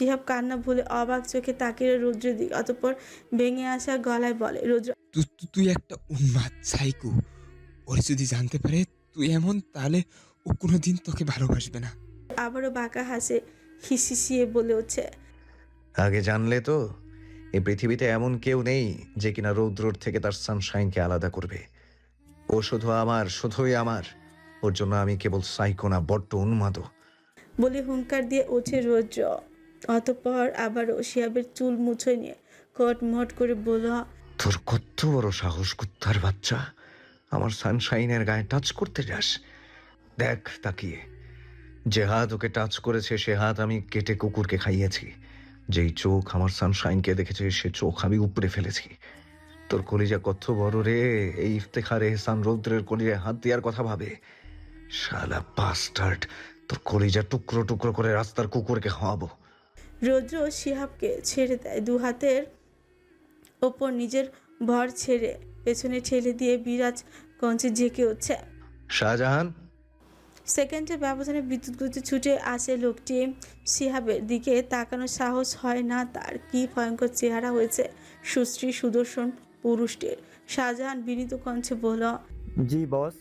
শিহাব কান্না ভুলে অবাক চোখে তাকিয়ে রুদ্রের দিকে অতঃপর ভেঙে আসা গলায় বলে রুদ্র তুই একটা উন্মাদ সাইকো। ওর যদি জানতে পারে তুই এমন তাহলে ও কোনোদিন তোকে ভালোবাসবে না। আবারও বাঁকা হাসে হিসিসিয়ে বলে উঠছে আগে জানলে তো এই পৃথিবীতে এমন কেউ নেই যে কিনা রৌদ্রর থেকে তার সানশাইনকে আলাদা করবে। ও শুধু আমার শুধুই আমার। ওর জন্য আমি কেবল সাইকো না বড্ড উন্মাদও। বলে হুঙ্কার দিয়ে ওঠে রৌদ্র। অতঃপর আবারও শিহাবের চুল মুছে নিয়ে কটমট করে বলল, তোর কত বড় সাহস, কুত্তার বাচ্চা। আমার সানশাইনের গায়ে টাচ করতে যাস। দেখ তাকিয়ে। যে হাত ওকে টাচ করেছে, সে হাত আমি কেটে কুকুরকে খাইয়েছি। যেই চোখ আমার সানশাইনকে দেখেছে, সে চোখ আমি উপরে ফেলেছি। তোর কলিজা কত বড় রে। এই ইফতেখারে এহসান রৌদ্রের কলিজায় হাত দেওয়ার কথা ভাবে। শালা বাস্টার্ড তোর কলিজা টুকরো টুকরো করে রাস্তার কুকুরকে খাওয়াবো। রৌদ্র শিহাবকে ছেড়ে দেয়। দু হাতের ওপর নিজের ভর ছেড়ে পেছনে ঠেলে দিয়ে বিরাজ কঞ্চে ঝেঁকে উঠছে। শাহজাহান? সেকেন্ডের ব্যবধানে বিদ্যুৎ গতি ছুটে আসে লোকটি। শিহাবের দিকে তাকানোর সাহস হয় না তার কি ভয়ঙ্কর চেহারা হয়েছে। সুশ্রী সুদর্শন পুরুষটির। শাহজাহান বিনীত কণ্ঠে বলল জি বস।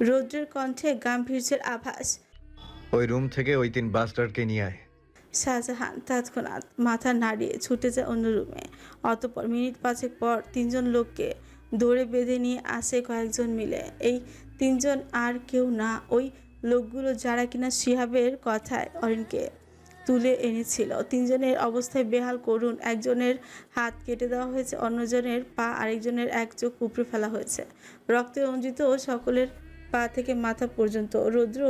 রৌদ্রের কণ্ঠে গাম্ভীর্যের আভাস। ওই রুম থেকে ওই তিন বাস্টার্ডকে নিয়ে আয়। শাহজাহান তৎক্ষণাৎ মাথা নাড়িয়ে ছুটে যায় অন্য রুমে। অতপর মিনিট পাঁচেক পর তিনজন লোককে দৌড়ে বেঁধে নিয়ে আসে কয়েকজন মিলে। এই তিনজন আর কেউ না, ওই লোকগুলো যারা কিনা শিহাবের কথায় অরিনকে তুলে এনেছিল। তিনজনের অবস্থায় বেহাল করুন একজনের হাত কেটে দেওয়া হয়েছে, অন্যজনের পা আরেকজনের এক চোখ উপড়ে ফেলা হয়েছে। রক্তে রঞ্জিত সকলের পা থেকে মাথা পর্যন্ত রৌদ্র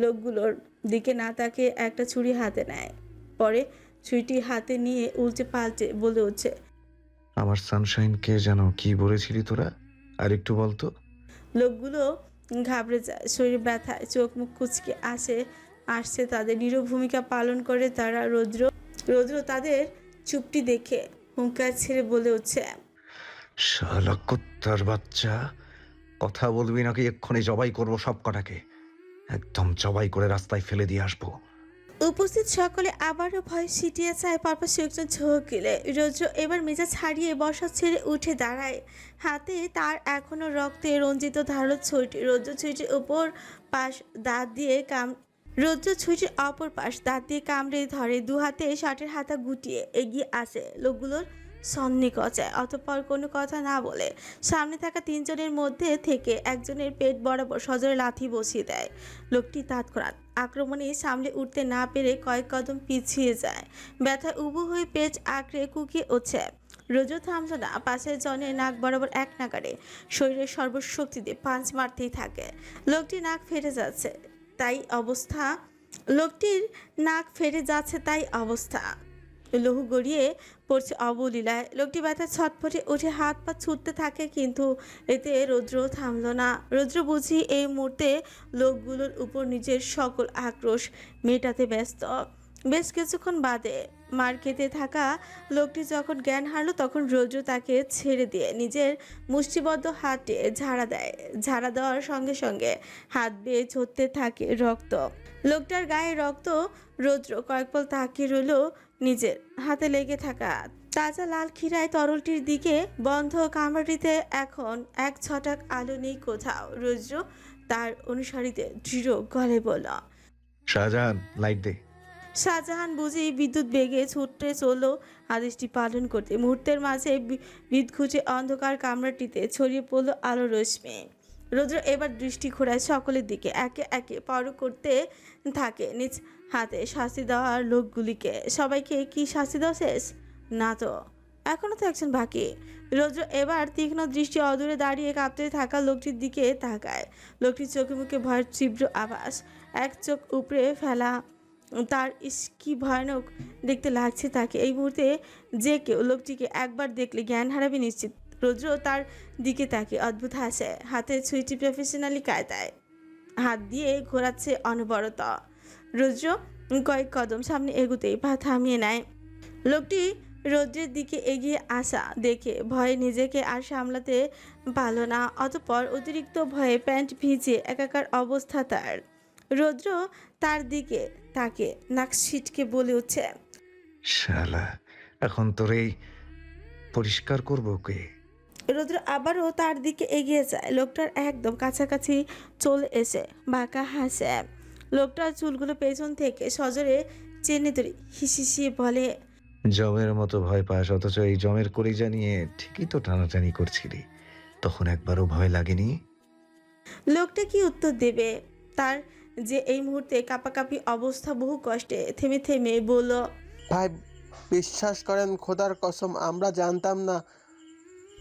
লোকগুলোর দিকে না তাকে একটা ছুরি হাতে নেয়। পরে ছুরিটি হাতে নিয়ে উল্টে পাল্টে বলে উঠছে। আমার সানশাইনকে যেন কি বলেছিলি তোরা? আর একটু বলতো। লোকগুলো ঘাবড়ে যায়। শরীর ব্যথায় চোখ মুখ কুচকে আসে আসছে তাদের। নীরব ভূমিকা পালন করে তারা রৌদ্র রৌদ্র তাদের চুপটি দেখে হুঙ্কার ছেড়ে বলে উঠছে। শালা কুত্তার বাচ্চা কথা বলবি নাকি? এক্ষুনি জবাই করব সব কটাকে। একদম জবাই করে রাস্তায় ফেলে দিয়ে আসব। উপস্থিত সকলে আবারও ভয় ছিটিয়ে চায় পরপর সে একজন ঝোঁক গেলে। এবার মেজাজ ছাড়িয়ে বসা ছেড়ে উঠে দাঁড়ায়। হাতে তার এখনও রক্তে রঞ্জিত ধারো ছুটি রজ্র ছুটির উপর পাশ দাঁত দিয়ে কাম, রৌদ্র ছুটির অপর পাশ দাঁত দিয়ে কামড়ে ধরে। দু হাতে শার্টের হাতা গুটিয়ে এগিয়ে আসে। লোকগুলোর সন্নিকচায় অতঃপর কোনো কথা না বলে সামনে থাকা তিনজনের মধ্যে থেকে একজনের পেট বরাবর সজোরে লাথি বসিয়ে দেয়। লোকটি তৎক্ষণাৎ আক্রমণে সামলে উঠতে না পেরে কয়েক কদম পিছিয়ে যায়। ব্যথায় উবু হয়ে পেট আঁকড়ে কুকিয়ে উঠছে রোজও থামল না, পাশের জনে নাক বরাবর এক নাগারে শরীরের সর্বশক্তি দিয়ে পাঁচ মারতেই থাকে। লোকটি নাক ফেটে যাচ্ছে, তাই অবস্থা। লোকটির নাক ফেটে যাচ্ছে, তাই অবস্থা। লহু গড়িয়ে পড়ছে অবলীলায়। লোকটি ব্যথা ছটফটে উঠে হাত পা ছুটতে থাকে কিন্তু এতে রৌদ্র থামল না। রৌদ্র বুঝি এই মুহূর্তে লোকগুলোর উপর নিজের সকল আক্রোশ মেটাতে ব্যস্ত। বেশ কিছুক্ষণ বাদে মার খেতে থাকা লোকটি যখন জ্ঞান হারলো, তখন রৌদ্র তাকে ছেড়ে দিয়ে নিজের মুষ্টিবদ্ধ হাতে ঝাড়া দেয়। ঝাড়া দেওয়ার সঙ্গে সঙ্গে হাত বেয়ে ঝরতে থাকে রক্ত। লোকটার গায়ে রক্ত। রৌদ্র কয়েকপল তাকিয়ে রইল নিজের হাতে লেগে থাকা তাজা লাল ক্ষীরায় তরলটির দিকে বন্ধ কামড়িতে এখন এক ছটাক আলো নেই কোথাও। রৌদ্র তার অনুসারীদের দৃঢ় গলে বলল শাহজাহান লাইট দে। শাহজাহান বুঝি বিদ্যুৎ বেগে ছুটতে চলল। আদেশটি পালন করতে মুহূর্তের মাঝে বি- বিদঘুটে অন্ধকার কামরাটিতে ছড়িয়ে পড়ল আলো রশ্মি। রৌদ্র এবার দৃষ্টি ঘোরায় সকলের দিকে একে একে পর করতে থাকে। নিজ হাতে শাস্তি দেওয়ার লোকগুলিকে, সবাইকে কি শাস্তি দেওয়া শেষ? না তো। এখনও তো একজন বাকি। রৌদ্র এবার তীক্ষ্ণ দৃষ্টি অদূরে দাঁড়িয়ে কাঁপতে থাকা লোকটির দিকে তাকায়। লোকটির চোখে মুখে ভয়ের তীব্র আভাস। এক চোখ উপড়ে ফেলা। তার কি ভয়ানক দেখতে লাগছে তাকে। এই মুহূর্তে যে কেউ লোকটিকে একবার দেখলে জ্ঞান হারাবে নিশ্চিত। রৌদ্র তার দিকে তাকে অদ্ভুত হাসে। হাতে ছুঁইটি প্রফেশনালি কায়দায়। হাত দিয়ে ঘোরাচ্ছে অনবরত। রৌদ্র কয়েক কদম সামনে এগুতেই পা থামিয়ে নেয়। লোকটি রৌদ্রের দিকে এগিয়ে আসা দেখে ভয়ে নিজেকে আর সামলাতে পারল না অতপর অতিরিক্ত ভয়ে প্যান্ট ভিজে একাকার অবস্থা তার। রৌদ্র তার দিকে তাকে নাক ছিটকে বলে উঠছে শালা এখন তোর এই পরিষ্কার করব কে? রুদ্র আবারও তার দিকে এগিয়ে যায়। লোকটার একদম কাছাকাছি চলে এসে বাঁকা হাসে। লোকটার চুলগুলো পেছন থেকে সজরে চেনে ধরে হিসিসিয়ে বলে জমের মতো ভয় পাস অথচ এই জমের কলিজা নিয়ে ঠিকই তো টানাটানি করছিলি। তখন একবারও ভয় লাগেনি? লোকটা কি উত্তর দেবে? তার যে এই মুহূর্তে কাপাকাপি অবস্থা বহু কষ্টে থেমে থেমে বলল ভাই বিশ্বাস করেন খোদার কসম আমরা জানতাম না।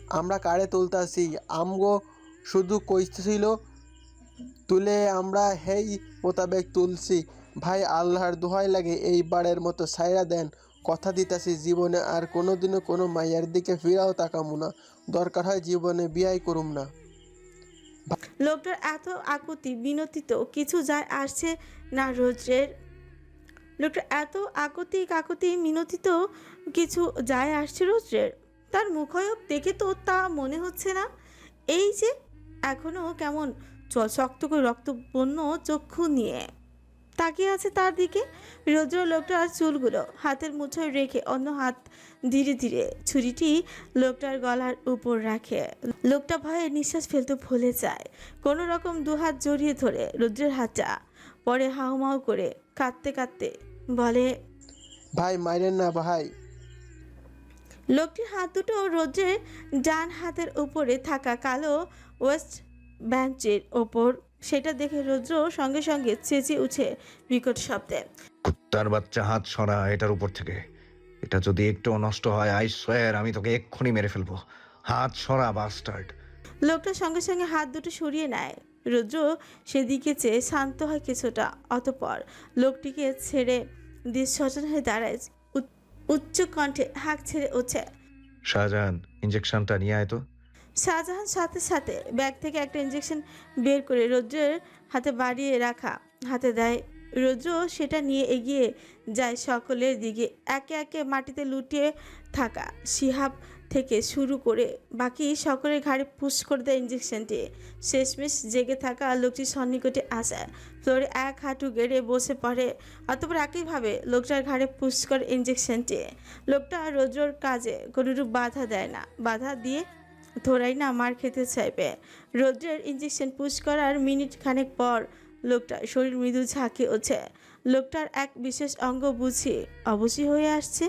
আমরা কারে তুলতাছি। আমগো শুধু কইছিল তুলে আমরা হেই মোতাবেক তুলছি। ভাই, আল্লাহর দোহাই লাগে এইবারের মতো সাইরা দেন। কথা দিতাছি জীবনে আর কোনোদিনও কোনো মাইয়ার দিকে ফিরাও তাকামু না। দরকার হয় জীবনে বিয়াই করুম না। লোকটার এত আকুতি, বিনতিত কিছু যায় আসছে না রোদ্রের লোকটা এত আকুতি, কাকুতি, মিনতিত কিছু যায় আসছে রোদ্রের তার মুখায়ব দেখে তো তা মনে হচ্ছে না। এই যে এখনও কেমন চ- শক্ত করে রক্তবন্য চক্ষু নিয়ে। তাকিয়ে আছে তার দিকে। রৌদ্র লোকটার চুলগুলো হাতের মুঠোয় রেখে অন্য হাত ধীরে ধীরে ছুরিটি লোকটার গলার উপর রাখে। লোকটা ভয়ে নিঃশ্বাস ফেলতে ভুলে যায়। কোনো রকম দুহাত জড়িয়ে ধরে রুদ্রের হাতটা পরে হাউমাউ করে কাঁদতে কাঁদতে বলে ভাই মাইরেন না ভাই। লোকটির হাত দুটো রোদ্রের ডান হাতের উপরে থাকা কালো ওয়েস্ট বেঞ্চের ওপর। সেটা দেখে রৌদ্র সঙ্গে সঙ্গে চেঁচিয়ে উঠে বিকট শব্দে। কুত্তার বাচ্চা হাত সরা এটার উপর থেকে। এটা যদি একটু নষ্ট হয় আই সোয়ার আমি তোকে এক্ষুনি মেরে ফেলব। হাত সরা বাস্টার্ড। লোকটা সঙ্গে সঙ্গে হাত দুটো সরিয়ে নেয়। রুদ্র সেদিকে চেয়ে শান্ত হয় কিছুটা। অতপর লোকটিকে ছেড়ে দিয়ে সচেতন হয়ে দাঁড়ায় উচ্চ- উচ্চ কণ্ঠে হাঁক ছেড়ে ওঠে। শাহজাহান ইঞ্জেকশনটা নিয়ে আয় তো। শাহজাহান সাথে সাথে ব্যাগ থেকে একটা ইঞ্জেকশন বের করে রৌদ্রের হাতে বাড়িয়ে রাখা হাতে দেয়। রৌদ্র সেটা নিয়ে এগিয়ে যায় সকলের দিকে, একে একে মাটিতে লুটিয়ে থাকা শিহাব থেকে শুরু করে বাকি সকলের ঘাড়ে পুশ করে দেয় ইঞ্জেকশনটি শেষমেশ জেগে থাকা লোকটি সন্নিকটে আসে ফ্লোরে এক হাঁটু গেড়ে বসে পড়ে, অতপর একইভাবে লোকটার ঘাড়ে পুশ করে ইঞ্জেকশনটি লোকটা রৌদ্রর কাজে কোনোরূপ বাধা দেয় না। বাধা দিয়ে থোড়াই না মার খেতে চাইবে। রৌদ্রের ইঞ্জেকশন পুশ করার মিনিট খানেক পর লোকটার শরীর মৃদু ঝাঁকে ওঠে। লোকটার এক বিশেষ অঙ্গ বুঝি অবশ্যই হয়ে আসছে।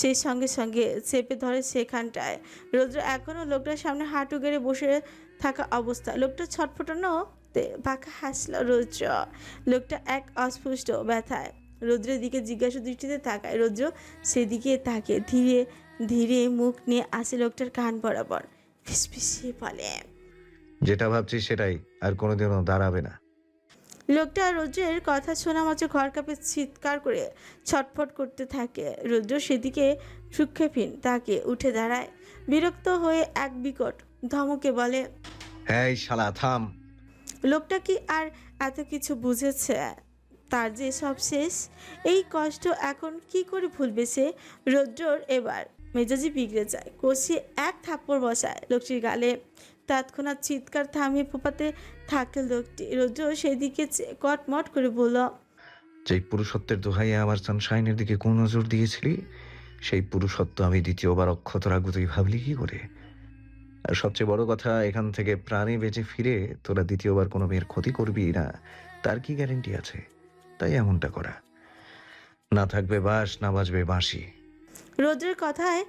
সেই সঙ্গে সঙ্গে চেপে ধরে সেখানটায়। রৌদ্র এখনও লোকটার সামনে হাঁটু গেড়ে বসে থাকা অবস্থা। লোকটা ছটফটানো পাখা হাসল রৌদ্র। লোকটা এক অস্পষ্ট ব্যথায় রৌদ্রের দিকে জিজ্ঞাসা দৃষ্টিতে তাকায়। রৌদ্র সেদিকে তাকে ধীরে ধীরে মুখ নিয়ে আসে লোকটার কান বরাবর। ফিসফিসিয়ে বলে। যেটা ভাবছি সেটাই আর কোনোদিনও দাঁড়াবে না। লোকটা রৌদ্রের কথা শোনা মাত্র ঘর কাপে চিৎকার করে ছটফট করতে থাকে। রৌদ্র সেদিকে সুক্ষেপহীন তাকে উঠে দাঁড়ায়। বিরক্ত হয়ে এক বিকট ধমকে বলে এই শালা থাম! লোকটা কি আর এত কিছু বুঝেছে? তার যে সব শেষ এই কষ্ট এখন কি করে ভুলবে সে? রৌদ্রর এবার মেজাজি বিগড়ে যায়। কষিয়ে এক থাপ্পড় বসায় লোকটির গালে। তৎক্ষণাৎ চিৎকার থামিয়ে ফোপাতে থাকে লোকটি। রৌদ্র সেদিকে কটমট করে বলল, যেই পুরুষত্বের দোহাইয়ে আমার সানশাইনের দিকে কোন নজর দিয়েছিলি, সেই পুরুষত্ব আমি দ্বিতীয়বার অক্ষত রাখব তুই ভাবলি কি করে? আর সবচেয়ে বড় কথা, এখান থেকে প্রাণে বেঁচে ফিরে তোরা দ্বিতীয়বার কোনো মেয়ের ক্ষতি করবি না। তার কি গ্যারেন্টি আছে? তাই এমনটা করা। না থাকবে বাস না বাজবে বাঁশি। রৌদ্রের কথায়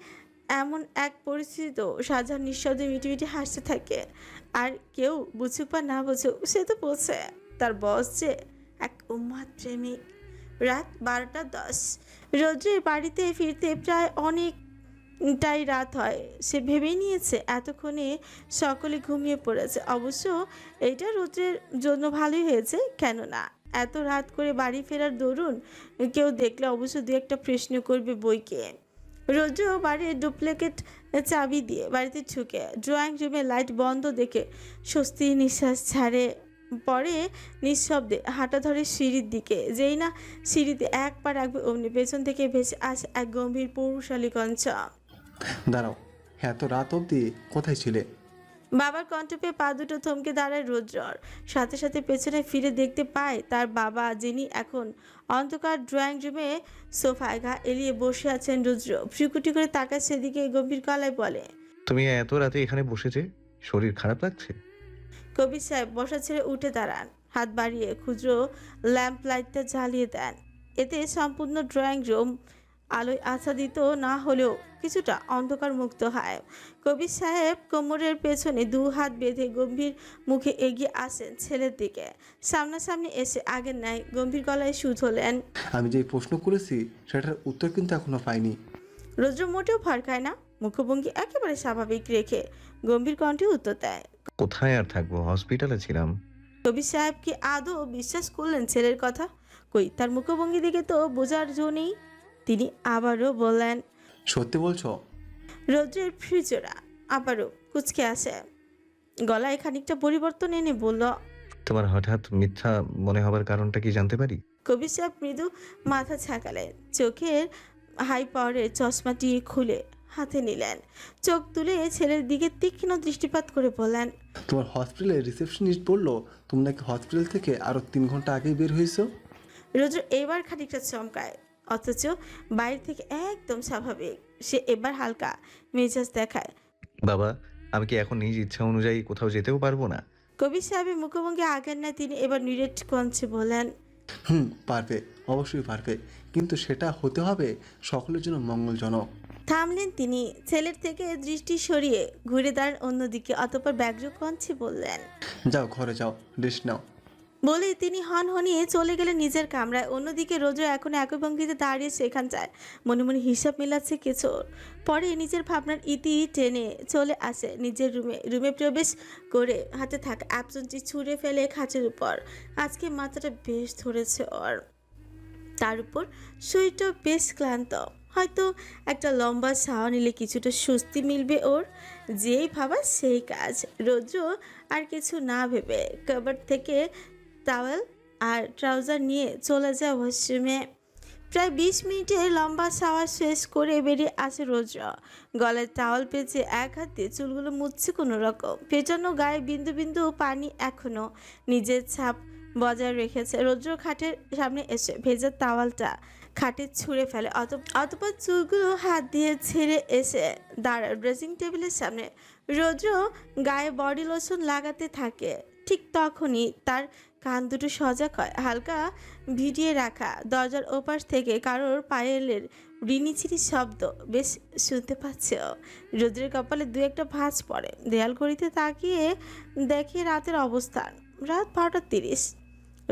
এমন এক পরিস্থিতি সাজার নিঃশব্দে মিটি মিটি হাসতে থাকে। আর কেউ বুঝুক বা না বুঝুক, সে তো বলছে, তার বস যে এক উম্মাদ প্রেমিক। রাত বারোটা দশ। রৌদ্রের বাড়িতে ফিরতে প্রায় অনেকটাই রাত হয়। সে ভেবে নিয়েছে, এতক্ষণে সকলে ঘুমিয়ে পড়েছে। অবশ্য এইটা রৌদ্রের জন্য ভালোই হয়েছে, কেননা এত রাত করে বাড়ি ফেরার দরুন কেউ দেখলে অবশ্য দু একটা প্রশ্ন করবে বইকে। রোজ বাড়ির ডুপ্লিকেট চাবি দিয়ে বাড়িতে ঢুকে ড্রয়িং রুমে লাইট বন্ধ দেখে স্বস্তি নিঃশ্বাস ছাড়ে পরে নিঃশব্দে, হাঁটা ধরে সিঁড়ির দিকে। যেই না সিঁড়িতে এক পা রাখবে অমনি, পেছন থেকে ভেসে আসে এক গম্ভীর পৌরশালী কঞ্চ দাঁড়াও, এত রাত অব্দি কোথায় ছিলে? বাবার কণ্ঠ পেয়ে পা দুটো থমকে দাঁড়ায় রুদ্রর। সাথে সাথে পেছনে ফিরে দেখতে পায় তার বাবা যিনি এখন অন্ধকার ড্রয়িং রুমে সোফায় ঘা এলিয়ে বসে আছেন রুদ্র। ফ্রিকুটি করে তাকায় সেদিকে গম্ভীর গলায় বলে তুমি এত রাতে এখানে বসেছে? শরীর খারাপ লাগছে? কবির সাহেব বসা ছেড়ে উঠে দাঁড়ান। হাত বাড়িয়ে ক্ষুদ্র ল্যাম্প লাইটটা জ্বালিয়ে দেন। এতে সম্পূর্ণ ড্রয়িং রুম আলোয় আচ্ছাদিত না হলেও কিছুটা অন্ধকার মুক্ত হয়। কবির সাহেব কোমরের পেছনে দু হাত বেঁধে গম্ভীর মুখে এগিয়ে আসেন ছেলের দিকে। সামনাসামনি এসে আগের ন্যায় গম্ভীর গলায় সুদ হলেন আমি যে প্রশ্ন করেছি সেটার উত্তর কিন্তু এখনও পাইনি। রুদ্র মোটেও ভরকায় না। মুখভঙ্গি একেবারে স্বাভাবিক রেখে গম্ভীর কণ্ঠে উত্তর দেয়। কোথায় আর থাকব? হসপিটালে ছিলাম। কবির সাহেব কি আদৌ বিশ্বাস করলেন ছেলের কথা? কই তার মুখভঙ্গি দিকে তো বোঝার জো নেই। তিনি আবারও বললেন সত্যি বলছো? রৌদ্রের ফ্রিজোরা আবারও কুচকে আছে। গলায় খানিকটা পরিবর্তন এনে বলল তোমার হঠাৎ মিথ্যা মনে হবার কারণটা কি জানতে পারি? কবির সাহেব মৃদু মাথা ছাকালেন চোখের হাই পাওয়ারের চশমাটি খুলে হাতে নিলেন। চোখ তুলে ছেলের দিকে তীক্ষ্ণ দৃষ্টিপাত করে বললেন তোমার হসপিটালে রিসেপশনিস্ট বলল তুমি নাকি হসপিটাল থেকে আরও তিন ঘণ্টা আগেই বের হয়েছো? রোদ্র এবার খানিকটা চমকায় অথচ বাইরে থেকে একদম স্বাভাবিক। সে এবার হালকা মেজাজ দেখায়। বাবা আমি কি এখন নিজ ইচ্ছা অনুযায়ী কোথাও যেতেও পারব না? কবির সাহেবের মুখোমুখি আগের না তিনি এবার নিরেট কঞ্চে বলেন হুম পারবে অবশ্যই পারবে। কিন্তু সেটা হতে হবে সকলের জন্য মঙ্গলজনক। থামলেন তিনি ছেলের থেকে দৃষ্টি সরিয়ে ঘুরে দাঁড়ান অন্যদিকে অতপর ব্যাঘ্র কঞ্চে বললেন যাও ঘরে যাও রেস্ট নাও। বলে তিনি হন হনিয়ে চলে গেলেন নিজের কামরায়। অন্যদিকে রোজ এখন একই ভঙ্গিতে দাঁড়িয়ে সেখান যায়। মনে মনে হিসাব মেলাচ্ছে কিছু। পরে নিজের ভাবনার ইতি টেনে চলে আসে নিজের রুমে। রুমে প্রবেশ করে হাতে থাকা অ্যাপসনটি ছুঁড়ে ফেলে খাঁচের উপর। আজকে মাথাটা বেশ ধরেছে ওর। তার উপর শরীরটাও বেশ ক্লান্ত। হয়তো একটা লম্বা ছাওয়া নিলে কিছুটা স্বস্তি মিলবে ওর। যেই ভাবা সেই কাজ। রৌদ্র আর কিছু না ভেবে কভার থেকে টাওয়েল আর ট্রাউজার নিয়ে চলে যায় ওয়াশরুমে। প্রায় বিশ মিনিটে লম্বা শাওয়ার শেষ করে বেরিয়ে আসে রোদ্র গলায় টাওয়াল পেঁচে এক হাতে চুলগুলো মুছছে কোনো রকম পেটানো গায়ে বিন্দু বিন্দু পানি এখনও। নিজের ছাপ বজায় রেখেছে। রৌদ্র খাটের সামনে এসে ভেজা তাওয়ালটা খাটে ছুঁড়ে ফেলে। অত, অতপর চুলগুলো হাত দিয়ে ছেড়ে এসে দাঁড়ায় ড্রেসিং টেবিলের সামনে। রৌদ্র গায়ে বডি লোশন লাগাতে থাকে। ঠিক তখনই তার কান দুটো সজাগ হয়, হালকা ভিডিয়ে রাখা, দরজার ওপাশ থেকে কারোর পায়েলের রিনিচিরি শব্দ। বেশ শুনতে পাচ্ছে। রৌদ্রের কপালে দু একটা ভাঁজ পড়ে। দেয়াল ঘড়িতে তাকিয়ে দেখে রাতের অবস্থান রাত বারোটা তিরিশ।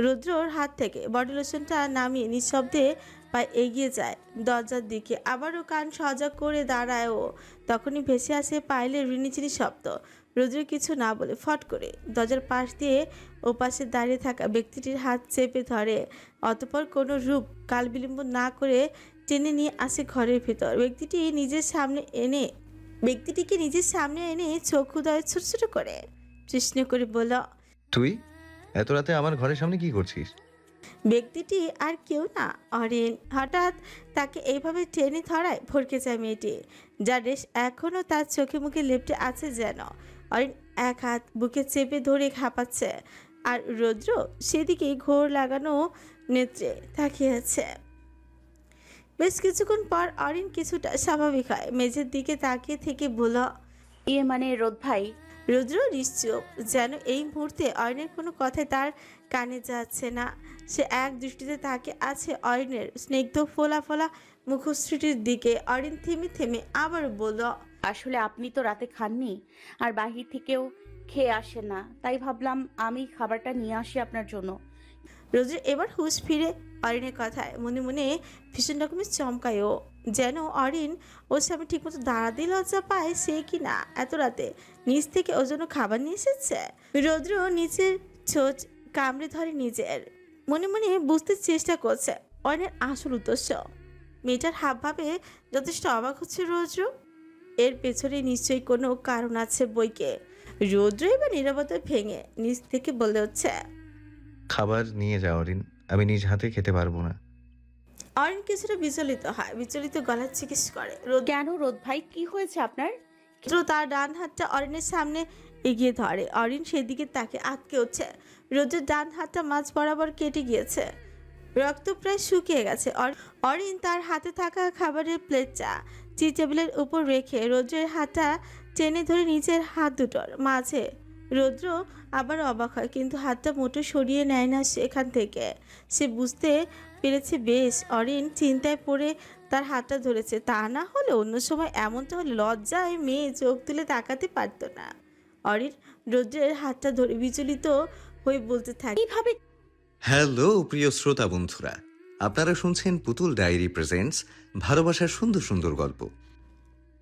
রুদ্রর হাত থেকে বডি লোশনটা নামিয়ে নিঃশব্দে পায়ে এগিয়ে যায়। দরজার দিকে আবারও কান সজাগ করে দাঁড়ায় ও তখনই ভেসে আসে পাইলে রিনিচিনি শব্দ। রুদ্র কিছু না বলে ফট করে দরজার পাশ দিয়ে ও পাশে দাঁড়িয়ে থাকা ব্যক্তিটির হাত চেপে ধরে। অতপর কোনো রূপ কাল বিলম্ব না করে টেনে নিয়ে আসে ঘরের ভেতর। ব্যক্তিটি নিজের সামনে এনে ব্যক্তিটিকে নিজের সামনে এনে চোখ উদয় ছোট ছোট করে প্রশ্ন করে বলল তুই? এত রাতে আমার ঘরের সামনে কি করছিস? ব্যক্তিটি আর কেউ না অরিন। হঠাৎ তাকে এইভাবে টেনে ধরায় ভরকে যায় মেয়েটি যার রেশ এখনও তার চোখে মুখে লেপটে আছে যেন। অরিন এক হাত বুকে চেপে ধরে খাপাচ্ছে আর রৌদ্র সেদিকে ঘোর লাগানো নেত্রে তাকিয়েছে। বেশ কিছুক্ষণ পর অরিন কিছুটা স্বাভাবিক হয়। মেঝের দিকে তাকিয়ে থেকে বলল ইয়ে মানে রোদ ভাই? রুদ্র নিশ্চুপ, যেন এই মুহূর্তে অয়নের কোনো কথাই তার কানে যাচ্ছে না। সে এক দৃষ্টিতে তাকে আছে অয়নের স্নিগ্ধ ফোলা ফোলা মুখশ্রীটির দিকে অরিন থেমে থেমে আবার বলল আসলে আপনি তো রাতে খাননি আর বাহির থেকেও খেয়ে আসে না। তাই ভাবলাম আমি খাবারটা নিয়ে আসি আপনার জন্য। রোদ্র এবার হুশ ফিরে অরিনের কথায় মনে মনে ভীষণ রকমের চমকায় ও যেন অরিন ওর সামনে ঠিকমতো দাঁড়াতে লজ্জা পায় সে কি না? এত রাতে নিচ থেকে ওর জন্য খাবার নিয়ে এসেছে? রৌদ্র নিচের ছোট কামড়ে ধরে নিজের। মনে মনে বুঝতে চেষ্টা করছে অরিনের আসল উদ্দেশ্য। মেয়েটার হাবভাবে যথেষ্ট অবাক হচ্ছে রৌদ্র। এর পেছনে নিশ্চয়ই কোনো কারণ আছে বইকে। রৌদ্র এবার নিরাপত্তা ভেঙে নিজ থেকে বলে হচ্ছে খাবার নিয়ে যাও রিন আমি নিজ হাতে খেতে পারব না। অরিন কিছুটা বিচলিত হয় বিচলিত গলার জিজ্ঞেস করে রৌদ্র কেন রোদ ভাই? কি হয়েছে আপনার? তার ডান হাতটা অরিনের সামনে এগিয়ে ধরে। অরিন সেদিকে তাকে আটকে উঠছে। রোজের ডান হাতটা মাঝ বরাবর কেটে গিয়েছে। রক্ত প্রায় শুকিয়ে গেছে। অর- অরিন তার হাতে থাকা খাবারের প্লেটটা টি টেবিলের উপর রেখে রোদ্রের হাতটা টেনে ধরে নিজের হাত দুটোর মাঝে। রৌদ্র আবার অবাক হয়, কিন্তু হাতটা মোটো সরিয়ে নেয় না সেখান থেকে। সে বুঝতে পেরেছে, বেশ, অরিন চিন্তায় পড়ে তার হাতটা ধরেছে। তা না হলে অন্য সময় এমনটা হলে লজ্জায় মেয়ে চোখ তুলে তাকাতে পারতো না। অরিন রৌদ্রের হাতটা ধরে বিচলিত হয়ে বলতে থাকে, কীভাবে হ্যালো প্রিয় শ্রোতা বন্ধুরা। আপনারা শুনছেন পুতুল ডায়েরি প্রেজেন্টস ভালোবাসার সুন্দর সুন্দর গল্প।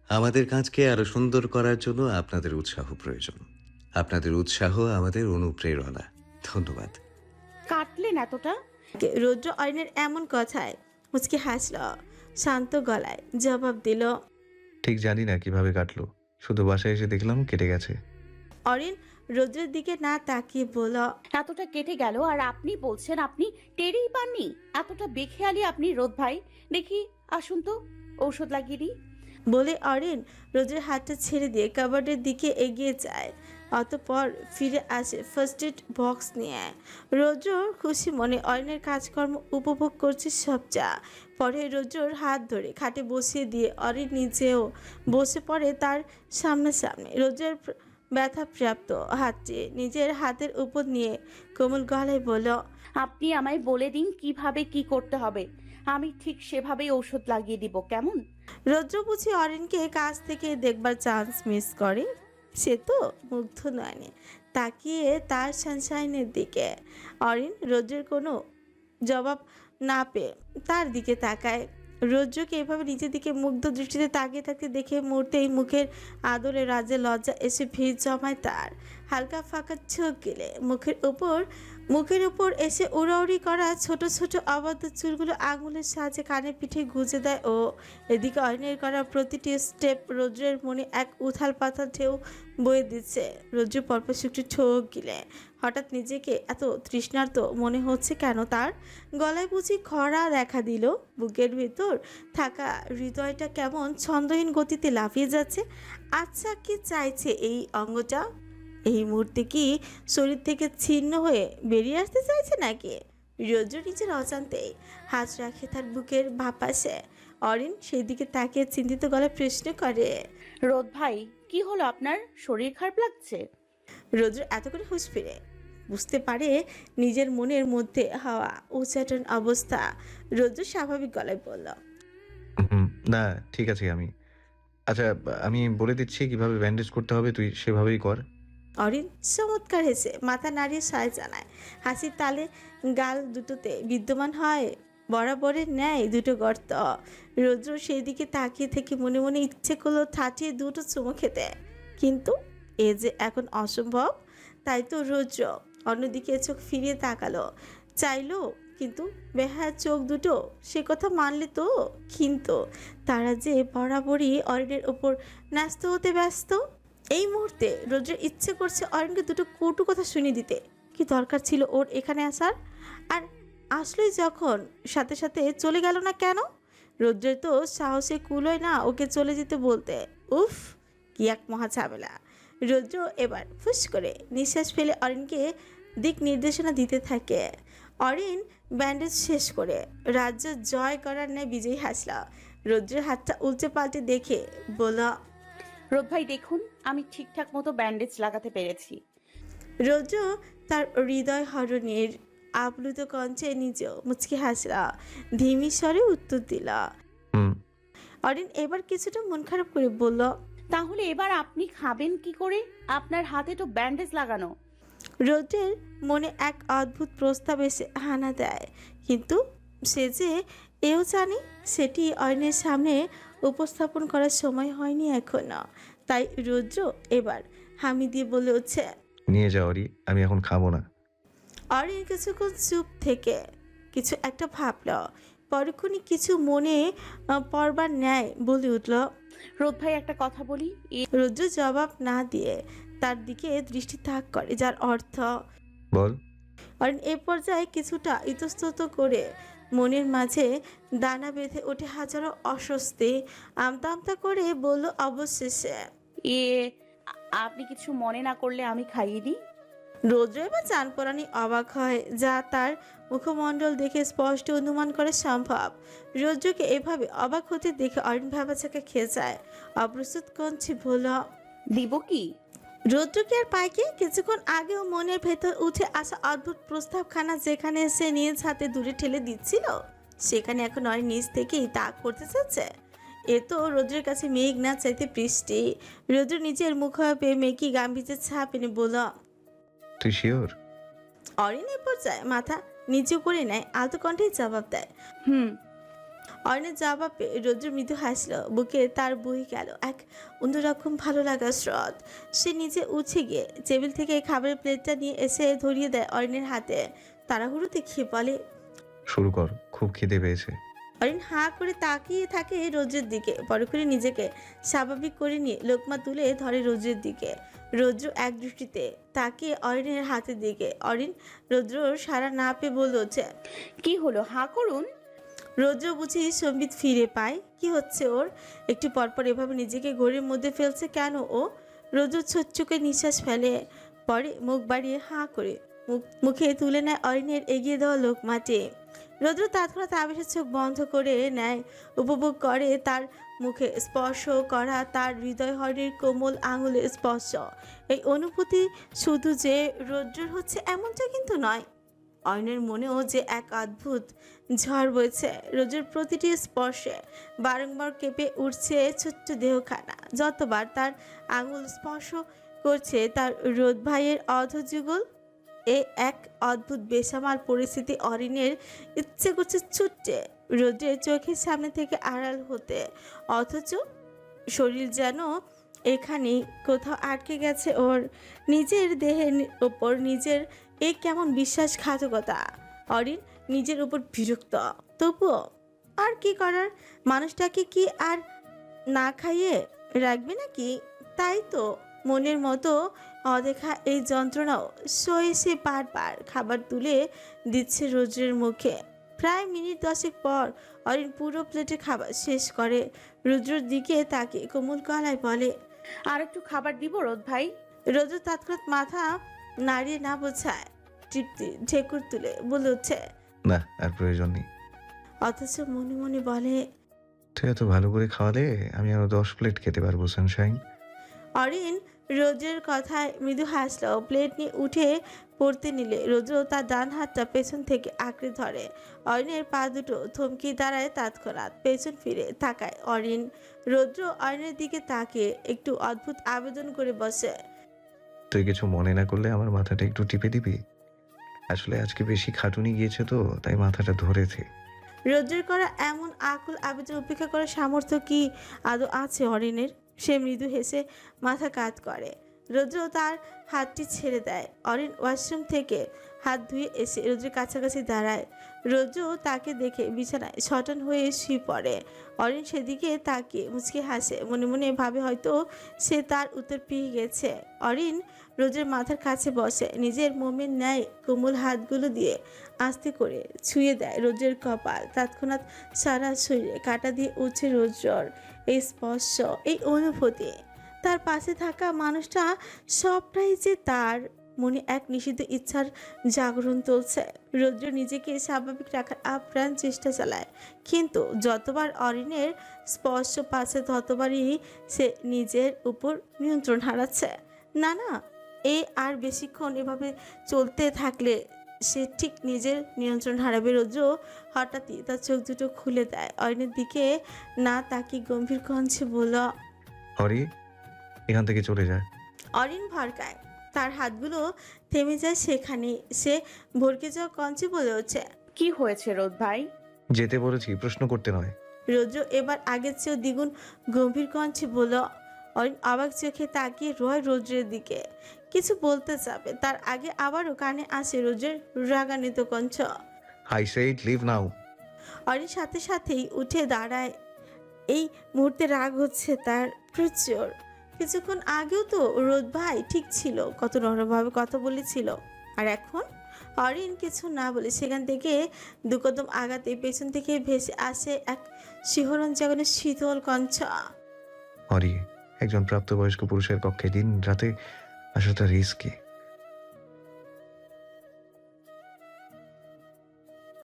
আমাদের কাজকে আরও সুন্দর করার জন্য আপনাদের উৎসাহ প্রয়োজন। আপনাদের উৎসাহ আমাদের অনুপ্রেরণা। ধন্যবাদ। কাটলেন এতটা রৌদ্র অরিনের এমন কথায় মুচকি হাসল। শান্ত গলায় জবাব দিল ঠিক জানি না কীভাবে কাটলো। শুধু বাসায় এসে দেখলাম কেটে গেছে। অরিন রৌদ্রের দিকে না তাকিয়ে বলল এতটা কেটে গেল আর আপনি বলছেন আপনি টেরেই পাননি। এতটা বেখেয়ালি আপনি রোদ ভাই। দেখি আসুন তো ঔষধ লাগিয়ে দিই। বলে অরিন রোদ্রের হাতটা ছেড়ে দিয়ে কাবার্ডের দিকে এগিয়ে যায়। অতপর ফিরে আসে ফার্স্ট এড বক্স নিয়ে। রৌদ্র খুশি মনে অরিনের কাজকর্ম উপভোগ করছে সব যা পরে রৌদ্রর হাত ধরে খাটে বসিয়ে দিয়ে অরিন নিজেও বসে পড়ে তার সামনাসামনি। প্র- ব্যথাপ্রাপ্ত হাতটি নিজের হাতের উপর নিয়ে কোমল গলায় বলল আপনি আমায় বলে দিন কীভাবে কি করতে হবে। আমি ঠিক সেভাবেই ঔষধ লাগিয়ে দিব কেমন? রৌদ্র বুঝি অরিনকে কাছ থেকে দেখবার চান্স মিস করে। সে তো মুগ্ধ নয়নি তাকিয়ে তার সানশাইনের দিকে। অরিন রৌদ্রের কোনো জবাব না পেয়ে তার দিকে তাকায়। রৌদ্রকে এভাবে নিজের দিকে মুগ্ধ দৃষ্টিতে তাকিয়ে থাকতে দেখে মুহূর্তেই মুখের আদরে রাজে লজ্জা এসে ভিড় জমায় তার। হালকা ফাঁকা গেলে মুখের উপর মুখের উপর এসে উড়াউড়ি করা ছোট ছোট অবাধ্য চুলগুলো আঙুলের সাহায্যে কানে পিঠে গুঁজে দেয় ও এদিকে অয়নের করা প্রতিটি স্টেপ রৌদ্রের মনে এক উথাল পাথাল ঢেউ বয়ে দিচ্ছে। রৌদ্র পরপর একটু ঠোক গিলে। হঠাৎ নিজেকে এত তৃষ্ণার্ত মনে হচ্ছে কেন তার? গলায় বুঝি খরা দেখা দিল। বুকের ভিতর থাকা হৃদয়টা কেমন ছন্দহীন গতিতে লাফিয়ে যাচ্ছে। আচ্ছা কি চাইছে এই অঙ্গটা? এই মুহূর্তে কি শরীর থেকে ছিন্ন হয়ে বেরিয়ে আসতে চাইছে নাকি? রৌদ্র নিজের অজান্তেই হাত রাখে তার বুকের বাপাসে অরিন সেই দিকে তাকিয়ে চিন্তিত গলায় প্রশ্ন করে রোদ ভাই কি হলো আপনার? শরীর খারাপ লাগছে? রৌদ্র এত করে হুঁশ ফিরে। বুঝতে পারে নিজের মনের মধ্যে হাওয়া উচ্চাটন অবস্থা। রৌদ্র স্বাভাবিক গলায় বলল না ঠিক আছে আমি। আচ্ছা আমি বলে দিচ্ছি কীভাবে ব্যান্ডেজ করতে হবে তুই সেভাবেই কর। অরিন চমৎকার হেসে মাথা নাড়িয়ে সায় জানায়। হাসির তালে গাল দুটোতে বিদ্যমান হয়, বরাবরের ন্যায় দুটো গর্ত। রৌদ্র সেই দিকে তাকিয়ে থেকে মনে মনে ইচ্ছে করল থাটিয়ে দুটো চুমো খেতে। কিন্তু এ যে এখন অসম্ভব, তাই তো রৌদ্র অন্যদিকে চোখ ফিরিয়ে তাকালো। চাইলো, কিন্তু বেহার চোখ দুটো, সে কথা মানলে তো কিন্তু তারা যে বরাবরই অরিনের ওপর ন্যস্ত হতে ব্যস্ত। এই মুহূর্তে রোদ্রের ইচ্ছে করছে অরিনকে দুটো কটু কথা শুনিয়ে দিতে। কি দরকার ছিল ওর এখানে আসার? আর আসলেই যখন সাথে সাথে চলে গেল না কেন? রৌদ্রের তো সাহসে কুলোয় না ওকে চলে যেতে বলতে। উফ, কি এক মহা ঝামেলা। রৌদ্র এবার ফুস করে নিঃশ্বাস ফেলে অরিনকে দিক নির্দেশনা দিতে থাকে। অরিন ব্যান্ডেজ শেষ করে রাজ্য জয় করার ন্যায় বিজয়ী হাসলা। রৌদ্রের হাতটা উল্টে পাল্টে দেখে বলল, রোদ ভাই, দেখুন আমি ঠিকঠাক মতো ব্যান্ডেজ লাগাতে পেরেছি। রৌদ্র তার হৃদয় হরণের আপ্লুত কঞ্চে নিজেও মুচকি হাসলা। ধিমি স্বরে উত্তর দিল। হুম। অরিন এবার কিছুটা মন খারাপ করে বলল তাহলে এবার আপনি খাবেন কি করে? আপনার হাতে তো ব্যান্ডেজ লাগানো। রৌদ্রের মনে এক অদ্ভুত প্রস্তাব এসে হানা দেয়। কিন্তু সে যে এও জানে সেটি অরিনের সামনে উপস্থাপন করার সময় হয়নি এখনও। তাই রৌদ্র এবার হামি দিয়ে বলে উঠছে নিয়ে যাওয়ারই আমি এখন খাব না। অরিন কিছুক্ষণ চুপ থেকে কিছু একটা ভাবল। পরক্ষণই কিছু মনে আহ, পড়বার ন্যায় বলে উঠল রোদ ভাই একটা কথা বলি। এ রুদ্র জবাব না দিয়ে তার দিকে দৃষ্টি তাক করে যার অর্থ বল। অরিন এ পর্যায়ে কিছুটা ইতস্তত করে মনের মাঝে দানা বেঁধে ওঠে হাজারো অস্বস্তি আমতা আমতা করে বলল অবশেষে। এ আপনি কিছু মনে না করলে আমি খাইয়ে দিই? রৌদ্র এবার চান পরানি অবাক হয় যা তার মুখমণ্ডল দেখে স্পষ্ট অনুমান করা সম্ভব। রৌদ্রকে এভাবে অবাক হতে দেখে অরিন ভাবাচাকে খেয়ে যায়। অপ্রস্তুত কঞ্চি বলল দিব কি? রৌদ্র কি আর পাইকে কিছুক্ষণ আগেও মনের ভেতর উঠে আসা অদ্ভুত প্রস্তাবখানা যেখানে সে নিজ হাতে দূরে ঠেলে দিচ্ছিল সেখানে এখন অরিন নিজ থেকেই তা করতে চাচ্ছে। এ তো রৌদ্রের কাছে মেঘ না চাইতে বৃষ্টি। রৌদ্র নিজের মুখ পেয়ে মেঘি গাম্ভীর্যের ছাপ এনে বলল তুই শিওর? অরিন এ পর্যায়ে মাথা নিচু করে নেয় আলতো কণ্ঠে জবাব দেয় হুম অরিনের জবাব রৌদ্র মৃদু হাসলো বুকে তার বই গেল এক অন্যরকম ভালো লাগার স্রোত। সে নিচে উঠে গিয়ে টেবিল থেকে খাবারের প্লেটটা নিয়ে এসে ধরিয়ে দেয় অরিনের হাতে। তাড়াহুড়ো দেখিয়ে বলে শুরু কর খুব খিদে পেয়েছে। অরিন হাঁ করে তাকিয়ে থাকে রোদ্রের দিকে বড় করে নিজেকে স্বাভাবিক করে নিয়ে লোকমা তুলে ধরে রোদ্রের দিকে। রৌদ্র এক দৃষ্টিতে তাকিয়ে অরিনের হাতের দিকে। অরিন রৌদ্রর সারা না পেয়ে বলছে কি হলো? হাঁ করুন। রৌদ্র বুঝি সম্বিত ফিরে পায়। কি হচ্ছে ওর? একটু পরপর এভাবে নিজেকে ঘোরের মধ্যে ফেলছে কেন ও? রৌদ্র ছোট চোখে নিঃশ্বাস ফেলে, পরে মুখ বাড়িয়ে হাঁ করে, মুখ, মুখে তুলে নেয় অরিনের এগিয়ে দেওয়া লোক মাটি রৌদ্র তৎক্ষণাৎ আবেশের চোখ বন্ধ করে নেয়, উপভোগ করে তার মুখে স্পর্শ করা, তার হৃদয় হরের কোমল আঙুলের স্পর্শ। এই অনুভূতি শুধু যে রৌদ্রের হচ্ছে এমনটা কিন্তু নয়। অয়নের মনেও যে এক অদ্ভুত ঝড় বইছে। রোজের প্রতিটি স্পর্শে বারংবার কেঁপে উঠছে ছোট্ট দেহখানা। যতবার তার আঙুল স্পর্শ করছে তার রোদ ভাইয়ের অধযুগল এ এক অদ্ভুত বেসামাল পরিস্থিতি অরিনের ইচ্ছে করছে ছুটতে। রোদ্রের চোখের সামনে থেকে আড়াল হতে, অথচ শরীর যেন এখানেই কোথাও আটকে গেছে ওর নিজের দেহের ওপর নিজের এ কেমন বিশ্বাসঘাতকতা? অরিন নিজের উপর বিরক্ত। তবুও, আর কি করার? মানুষটাকে কি আর না খাইয়ে রাখবে নাকি? তাই তো মনের মতো অদেখা এই যন্ত্রণাও সয়ে সে বারবার খাবার তুলে দিচ্ছে রোজের মুখে। প্রায় মিনিট দশেক পর অরিন পুরো প্লেটে খাবার শেষ করে। রুদ্রর দিকে তাকে কোমল গলায় বলে, আর একটু খাবার দিব রোদ ভাই? রোদ্র তৎক্ষণাৎ মাথা নাড়িয়ে না বোঝায়। তৃপ্তি ঢেকুর তুলে বলে উঠছে না আর প্রয়োজন নেই। অথচ মনে মনে বলে তুই এত ভালো করে খাওয়ালে আমি আরও দশ প্লেট খেতে পারব সানশাইন অরিন রোদ্রের কথায় মৃদু হাসলো প্লেট নিয়ে উঠে পড়তে নিলে। রোদ্র তার ডান হাতটা পেছন থেকে আঁকড়ে ধরে। অরিনের পা দুটো থমকি দাঁড়ায় তৎক্ষণাৎ পেছন ফিরে তাকায় অরিন। রৌদ্র অরিনের দিকে তাকিয়ে একটু অদ্ভুত আবেদন করে বসে। তুই কিছু মনে না করলে আমার মাথাটা একটু টিপে দিবি? আসলে আজকে বেশি খাটুনি গিয়েছে তো, তাই মাথাটা ধরেছে। রৌদ্রের করা এমন আকুল আবেদন উপেক্ষা করার সামর্থ্য কি আদৌ আছে অরিনের? সে মৃদু হেসে মাথা কাত করে। রৌদ্র তার হাতটি ছেড়ে দেয়। অরিন ওয়াশরুম থেকে হাত ধুয়ে এসে রৌদ্রের কাছাকাছি দাঁড়ায়। রৌদ্র তাকে দেখে বিছানায় শটান হয়ে শুয়ে পড়ে। অরিন সেদিকে তাকিয়ে মুচকে হাসে। মনে মনে ভাবে হয়তো সে তার উত্তর পেয়ে গেছে। অরিন রোজের মাথার কাছে বসে, নিজের মোমের ন্যায় কোমল হাতগুলো দিয়ে আস্তে করে ছুঁয়ে দেয় রোজের কপাল। তৎক্ষণাৎ সারা শরীরে কাটা দিয়ে উঠছে রোজর এই স্পর্শ, এই অনুভূতি। তার পাশে থাকা মানুষটা সবটাই যে তার মনে এক নিষিদ্ধ ইচ্ছার জাগরণ তুলছে। রৌদ্র নিজেকে স্বাভাবিক রাখার আপ্রাণ চেষ্টা চালায়, কিন্তু যতবার অরিনের স্পর্শ পাচ্ছে, ততবারই সে নিজের উপর নিয়ন্ত্রণ হারাচ্ছে। না না এ আর বেশিক্ষণ এভাবে চলতে থাকলে সে ঠিক নিজের নিয়ন্ত্রণ হারাবে। রৌদ্র হঠাৎই তার চোখ দুটো খুলে দেয়। অরিনের দিকে না তাকে গম্ভীর কঞ্চে বলল হরি এখান থেকে চলে যায় অরিন ভরকায়। তার হাতগুলো থেমে যায় সেখানে সে ভরকে যাওয়া কঞ্চে বলে হচ্ছে কি হয়েছে রোদ ভাই? যেতে বলেছি প্রশ্ন করতে নয়। রৌদ্র এবার আগের চেয়েও দ্বিগুণ গম্ভীর কণ্ঠে বলল অবাক চোখে তাকিয়ে রয় রৌদ্রের দিকে। কিছু বলতে চাবে তার আগে আবারও কানে আসে রৌদ্রের রাগান্বিত কণ্ঠ। I said leave now Orin সাথে সাথেই উঠে দাঁড়ায়। এই মুহূর্তে রাগ হচ্ছে তার প্রচুর। কিছুক্ষণ আগেও তো রোদ ভাই ঠিক ছিল কত নরমভাবে কথা বলেছিল। আর এখন? অরিন কিছু না বলে সেখান থেকে দু কদম আগাতে পেছন থেকে ভেসে আসে এক শিহরণ জাগানো শীতল কঞ্চ হরি একজন প্রাপ্তবয়স্ক পুরুষের কক্ষে দিন রাতে আসাটা রিস্কি